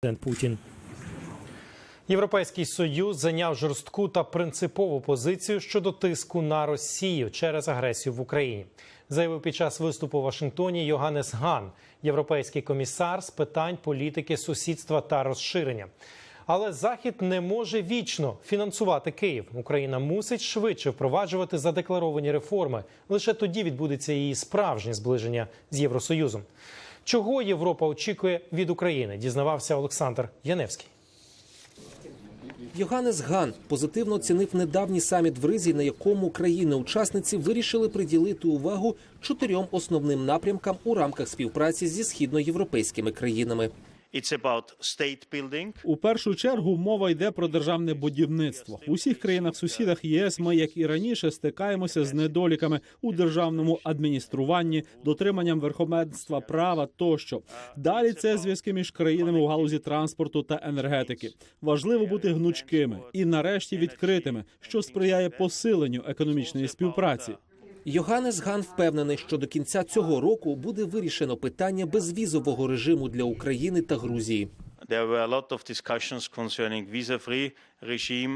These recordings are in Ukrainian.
президент Путін. Європейський союз зайняв жорстку та принципову позицію щодо тиску на Росію через агресію в Україні. Заявив під час виступу у Вашингтоні Йоганнес Ган, європейський комісар з питань політики сусідства та розширення. Але Захід не може вічно фінансувати Київ. Україна мусить швидше впроваджувати задекларовані реформи. Лише тоді відбудеться її справжнє зближення з Євросоюзом. Чого Європа очікує від України? Дізнавався Олександр Яневський. Йоганнес Ган позитивно оцінив недавній саміт в Ризі, на якому країни-учасниці вирішили приділити увагу чотирьом основним напрямкам у рамках співпраці зі східноєвропейськими країнами. It's about state building. У першу чергу мова йде про державне будівництво. У всіх країнах-сусідах ЄС ми, як і раніше, стикаємося з недоліками у державному адмініструванні, дотриманням верховенства права тощо. Далі це зв'язки між країнами у галузі транспорту та енергетики. Важливо бути гнучкими і, нарешті, відкритими, що сприяє посиленню економічної співпраці. Йоганнес Ган впевнений, що до кінця цього року буде вирішено питання безвізового режиму для України та Грузії.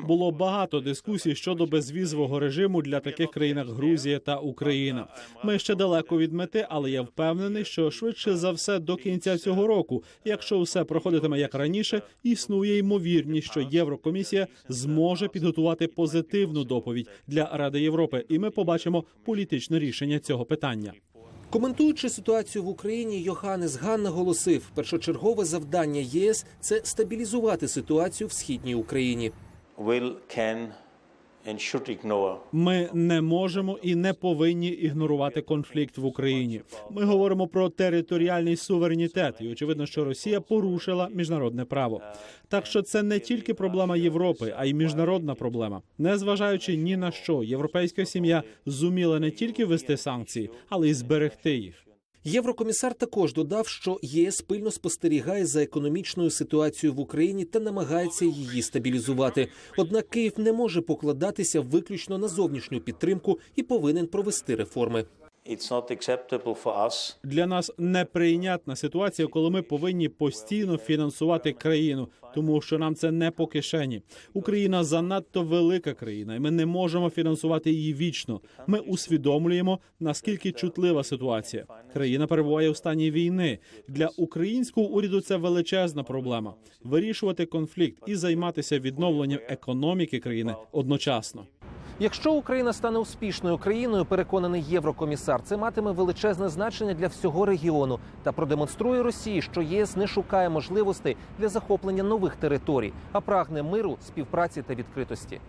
Було багато дискусій щодо безвізового режиму для таких країн, як Грузія та Україна. Ми ще далеко від мети, але я впевнений, що швидше за все до кінця цього року, якщо все проходитиме як раніше, існує ймовірність, що Єврокомісія зможе підготувати позитивну доповідь для Ради Європи, і ми побачимо політичне рішення цього питання. Коментуючи ситуацію в Україні, Йоганнес Ган наголосив, першочергове завдання ЄС це стабілізувати ситуацію в східній Україні. Will, can Ми не можемо і не повинні ігнорувати конфлікт в Україні. Ми говоримо про територіальний суверенітет, і очевидно, що Росія порушила міжнародне право. Так що це не тільки проблема Європи, а й міжнародна проблема. Незважаючи ні на що, європейська сім'я зуміла не тільки ввести санкції, але й зберегти їх. Єврокомісар також додав, що ЄС пильно спостерігає за економічною ситуацією в Україні та намагається її стабілізувати. Однак Київ не може покладатися виключно на зовнішню підтримку і повинен провести реформи. Для нас неприйнятна ситуація, коли ми повинні постійно фінансувати країну, тому що нам це не по кишені. Україна занадто велика країна, і ми не можемо фінансувати її вічно. Ми усвідомлюємо наскільки чутлива ситуація. Країна перебуває у стані війни. Для українського уряду це величезна проблема. Вирішувати конфлікт і займатися відновленням економіки країни одночасно. Якщо Україна стане успішною країною, переконаний єврокомісар, це матиме величезне значення для всього регіону та продемонструє Росії, що ЄС не шукає можливостей для захоплення нових територій, а прагне миру, співпраці та відкритості.